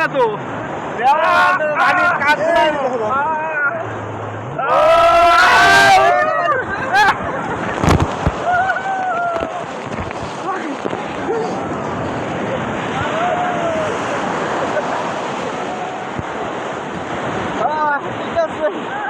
না তো Thank you.